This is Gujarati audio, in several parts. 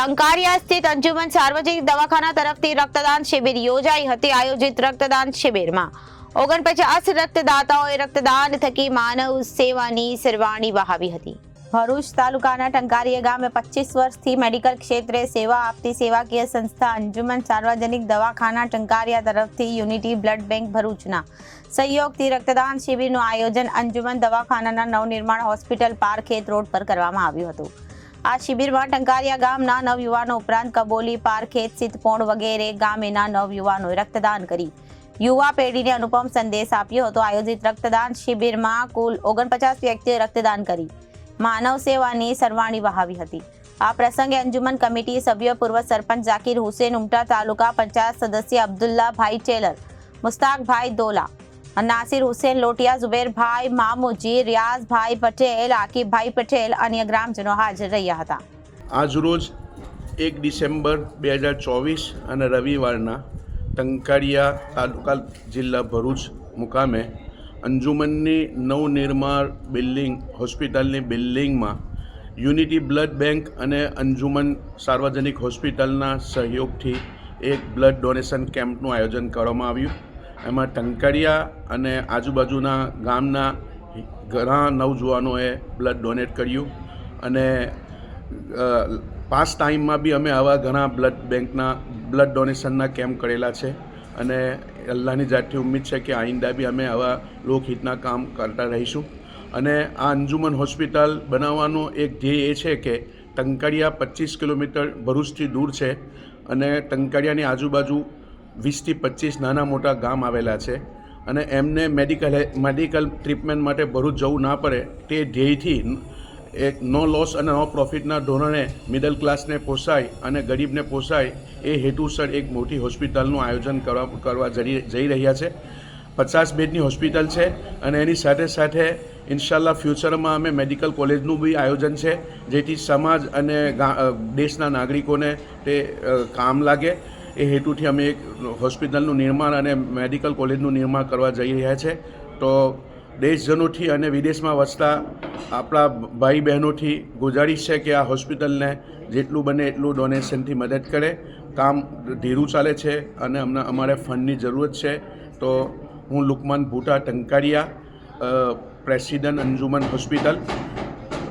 ટંકારિયા સ્થિત અંજુમન સાર્વજનિક દવાખાના તરફથી રક્તદાન શિબિર યોજાઈ હતી. આયોજિત રક્તદાન શિબિરમાં ઓગણપચાસ રક્તદાતાઓએ રક્તદાન થકી માનવ સેવાની સરવાણી વહાવી હતી. ભરૂચ તાલુકાના ટંકારિયા ગામે પચીસ વર્ષથી મેડિકલ ક્ષેત્રે સેવા આપતી સેવાકીય સંસ્થા અંજુમન સાર્વજનિક દવાખાના ટંકારિયા તરફથી યુનિટી બ્લડ બેંક ભરૂચના સહયોગથી રક્તદાન શિબિરનું આયોજન અંજુમન દવાખાનાના નવનિર્માણ હોસ્પિટલ પારખેત રોડ પર કરવામાં આવ્યું હતું. આ શિબિરમાં ટંકારિયા ગામના નવયુવાનો ઉપરાંત કબોલી પારખેત સિદ્ધપોણ વગેરે ગામેના નવયુવાનોએ રક્તદાન કરી યુવા પેઢીને અનુપમ સંદેશ આપ્યો હતો. આયોજિત રક્તદાન શિબિરમાં કુલ ઓગણપચાસ વ્યક્તિઓએ રક્તદાન કરી. માનવ સેવાની સરવાણી વહાવી હતી. આ પ્રસંગે અંજુમન કમિટી સભ્ય પૂર્વ સરપંચ ઝાકીર હુસેન ઉમટા તાલુકા પંચાયત સદસ્ય અબ્દુલ્લાભાઈ ટેલર, મુસ્તાકભાઈ દોલા નાસિર હુસેન, લોટિયા, ઝુબેરભાઈ, મામુજી, રિયાઝભાઈ પટેલ આકીબભાઈ પટેલ અન્ય ગ્રામજનો હાજર રહ્યા હતા. આજરોજ એક ડિસેમ્બર બે હજાર ચોવીસ અને રવિવારના ટંકારિયા તાલુકા જિલ્લા ભરૂચ મુકામે અંજુમનની નવનિર્માણ બિલ્ડિંગ, હોસ્પિટલની બિલ્ડિંગમાં યુનિટી બ્લડ બેંક અને અંજુમન સાર્વજનિક હોસ્પિટલના સહયોગથી એક બ્લડ ડોનેશન કેમ્પનું આયોજન કરવામાં આવ્યું. એમાં ટંકારિયા અને આજુબાજુના ગામના ઘણા નવજુવાનોએ બ્લડ ડોનેટ કર્યું. અને પાસ ટાઈમમાં બી અમે આવા ઘણા બ્લડ બેંકના બ્લડ ડોનેશનના કેમ્પ કરેલા છે. અને અલ્લાહની જાતથી ઉમ્મીદ છે કે આઈંદા બી અમે આવા લોકહિતના કામ કરતા રહીશું. અને આ અંજુમન હોસ્પિટલ બનાવવાનો એક ધ્યેય એ છે કે ટંકારિયા પચીસ કિલોમીટર ભરૂચથી દૂર છે. અને ટંકારિયાની આજુબાજુ વીસથી પચીસ નાના મોટા ગામ આવેલા છે અને એમને મેડિકલ મેડિકલ ટ્રીટમેન્ટ માટે ભરૂચ જવું ના પડે તે ધ્યેયથી એક નો લોસ અને નો પ્રોફિટના ધોરણે મિડલ ક્લાસને પોસાય અને ગરીબને પોસાય એ હેતુસર એક મોટી હોસ્પિટલનું આયોજન કરવા કરવા જઈ રહ્યા છે. પચાસ બેડની હોસ્પિટલ છે અને એની સાથે સાથે ઇન્શાલ્લાહ ફ્યુચરમાં અમે મેડિકલ કોલેજનું બી આયોજન છે, જેથી સમાજ અને દેશના નાગરિકોને તે કામ લાગે. એ હેતુથી અમે એક હોસ્પિટલનું નિર્માણ અને મેડિકલ કોલેજનું નિર્માણ કરવા જઈ રહ્યા છે. તો દેશજનોથી અને વિદેશમાં વસતા આપણા ભાઈ બહેનોથી ગુજારિશ છે કે આ હોસ્પિટલને જેટલું બને એટલું ડોનેશનથી મદદ કરે. કામ ધીરું ચાલે છે અને અમને અમારે ફંડની જરૂરત છે. તો હું લુકમાન ભૂટા ટંકારિયા પ્રેસિડન્ટ અંજુમન હોસ્પિટલ.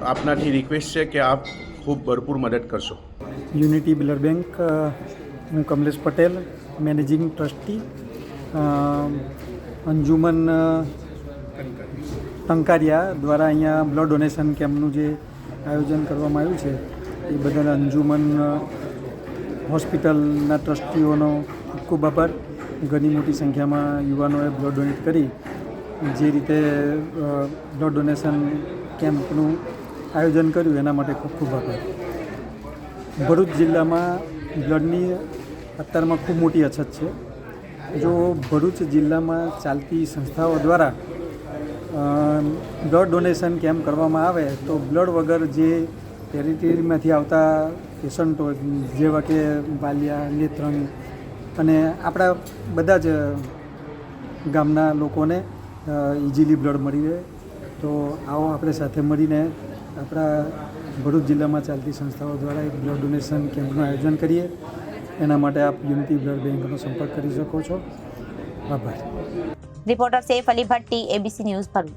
આપનાથી રિક્વેસ્ટ છે કે આપ ખૂબ ભરપૂર મદદ કરશો. યુનિટી બ્લડ બેંક હું કમલેશ પટેલ, મેનેજિંગ ટ્રસ્ટી અંજુમન ટંકારિયા દ્વારા અહીંયા બ્લડ ડોનેશન કેમ્પનું જે આયોજન કરવામાં આવ્યું છે, એ બદલ અંજુમન હોસ્પિટલના ટ્રસ્ટીઓનો ખૂબ ખૂબ આભાર. ઘણી મોટી સંખ્યામાં યુવાનોએ બ્લડ ડોનેટ કરી, જે રીતે બ્લડ ડોનેશન કેમ્પનું આયોજન કર્યું, એના માટે ખૂબ ખૂબ આભાર. ભરૂચ જિલ્લામાં બ્લડની અત્યારમાં ખૂબ મોટી અછત છે. જો ભરૂચ જિલ્લામાં ચાલતી સંસ્થાઓ દ્વારા બ્લડ ડોનેશન કેમ્પ કરવામાં આવે, તો બ્લડ વગર જે ટેરિટરીમાંથી આવતા પેશન્ટો જેવા કે વાલિયા, નેત્રંગ અને આપણા બધા જ ગામના લોકોને ઇઝીલી બ્લડ મળી રહે. તો આવો આપણે સાથે મળીને આપણા ભરૂચ જિલ્લામાં ચાલતી સંસ્થાઓ દ્વારા એક બ્લડ ડોનેશન કેમ્પનું આયોજન કરીએ. એના માટે આપ યુનિટી બ્લડ બેંકનો સંપર્ક કરી શકો છો. આભાર. Reporter Saif Ali Bhatti ABC news Bharuch.